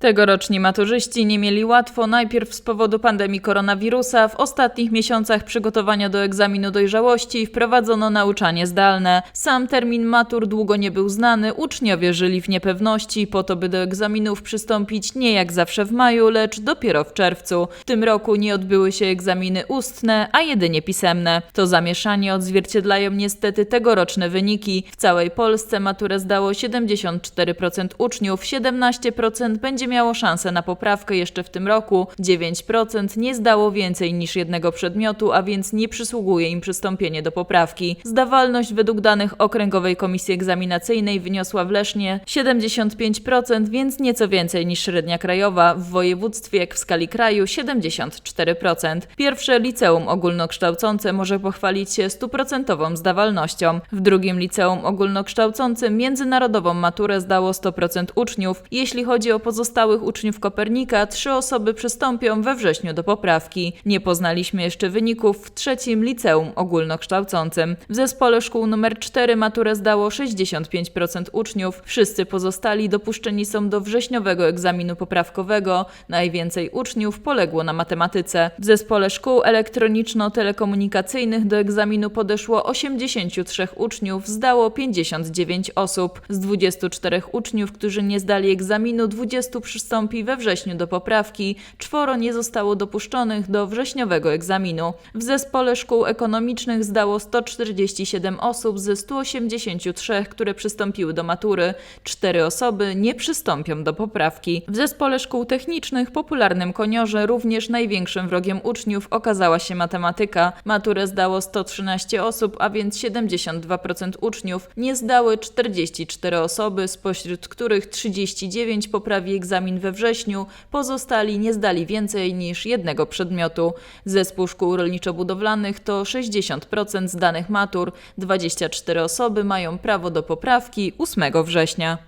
Tegoroczni maturzyści nie mieli łatwo, najpierw z powodu pandemii koronawirusa. W ostatnich miesiącach przygotowania do egzaminu dojrzałości wprowadzono nauczanie zdalne. Sam termin matur długo nie był znany, uczniowie żyli w niepewności, po to by do egzaminów przystąpić nie jak zawsze w maju, lecz dopiero w czerwcu. W tym roku nie odbyły się egzaminy ustne, a jedynie pisemne. To zamieszanie odzwierciedlają niestety tegoroczne wyniki. W całej Polsce maturę zdało 74% uczniów, 17% będzie miało szansę na poprawkę jeszcze w tym roku, 9% nie zdało więcej niż jednego przedmiotu, a więc nie przysługuje im przystąpienie do poprawki. Zdawalność według danych Okręgowej Komisji Egzaminacyjnej wyniosła w Lesznie 75%, więc nieco więcej niż średnia krajowa, w województwie jak w skali kraju 74%. Pierwsze liceum ogólnokształcące może pochwalić się stuprocentową zdawalnością. W drugim liceum ogólnokształcącym międzynarodową maturę zdało 100% uczniów. Jeśli chodzi o pozostałych uczniów Kopernika, trzy osoby przystąpią we wrześniu do poprawki. Nie poznaliśmy jeszcze wyników w trzecim liceum ogólnokształcącym. W zespole szkół nr 4 maturę zdało 65% uczniów. Wszyscy pozostali dopuszczeni są do wrześniowego egzaminu poprawkowego. Najwięcej uczniów poległo na matematyce. W zespole szkół elektroniczno-telekomunikacyjnych do egzaminu podeszło 83 uczniów, zdało 59 osób. Z 24 uczniów, którzy nie zdali egzaminu, 20 przystąpi we wrześniu do poprawki, czworo nie zostało dopuszczonych do wrześniowego egzaminu. W zespole szkół ekonomicznych zdało 147 osób ze 183, które przystąpiły do matury. Cztery osoby nie przystąpią do poprawki. W zespole szkół technicznych, popularnym koniorze, również największym wrogiem uczniów okazała się matematyka. Maturę zdało 113 osób, a więc 72% uczniów. Nie zdały 44 osoby, spośród których 39 poprawi egzamin we wrześniu, pozostali nie zdali więcej niż jednego przedmiotu. Zespół szkół rolniczo-budowlanych to 60% zdanych matur, 24 osoby mają prawo do poprawki 8 września.